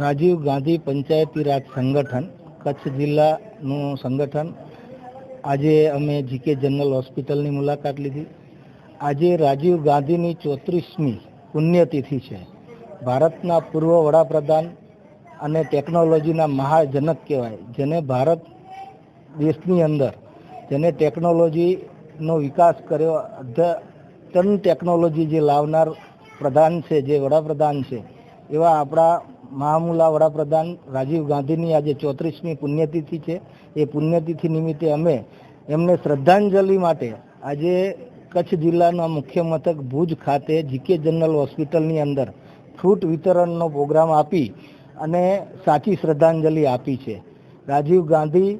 રાજીવ ગાંધી પંચાયતી રાજ સંગઠન, કચ્છ જિલ્લાનું સંગઠન. આજે અમે જીકે જનરલ હોસ્પિટલની મુલાકાત લીધી. આજે રાજીવ ગાંધીની ચોત્રીસમી પુણ્યતિથિ છે. ભારતના પૂર્વ વડાપ્રધાન અને ટેકનોલોજીના મહાજનક કહેવાય, જેને ભારત દેશની અંદર, જેને ટેકનોલોજીનો વિકાસ કર્યો, અદ્યતન ટેકનોલોજી જે લાવનાર પ્રધાન છે, જે વડાપ્રધાન છે, એવા આપણા મહામુલા વડાપ્રધાન રાજીવ ગાંધીની આજે ચોત્રીસમી પુણ્યતિથિ છે. એ પુણ્યતિથિ નિમિત્તે અમે એમને શ્રદ્ધાંજલિ માટે આજે કચ્છ જિલ્લાના મુખ્ય મથક ભુજ ખાતે જીકે જનરલ હોસ્પિટલની અંદર ફ્રૂટ વિતરણનો પ્રોગ્રામ આપી અને સાચી શ્રદ્ધાંજલિ આપી છે. રાજીવ ગાંધી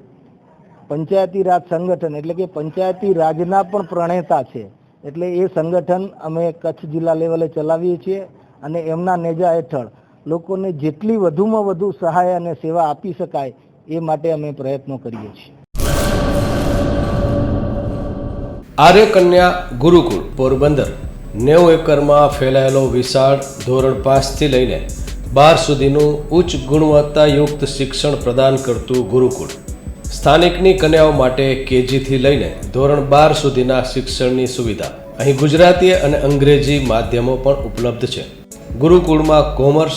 પંચાયતી રાજ સંગઠન એટલે કે પંચાયતી રાજના પણ પ્રણેતા છે. એટલે એ સંગઠન અમે કચ્છ જિલ્લા લેવલે ચલાવીએ છીએ અને એમના નેજા હેઠળ લોકોને જેટલી વધુમાં વધુ સહાય અને સેવા આપી શકાય એ માટે અમે પ્રયત્નો કરીએ છીએ. આર્ય કન્યા ગુરુકુળ પોરબંદર, નેવું એકરમાં ફેલાયેલો વિશાળ ધોરણ પાંચથી લઈને બાર સુધીનું ઉચ્ચ ગુણવત્તાયુક્ત શિક્ષણ પ્રદાન કરતું ગુરુકુળ. સ્થાનિકની કન્યાઓ માટે કેજીથી લઈને ધોરણ બાર સુધીના શિક્ષણની સુવિધા. અહીં ગુજરાતી અને અંગ્રેજી માધ્યમો પણ ઉપલબ્ધ છે. ગુરુકુળમાં કોમર્સ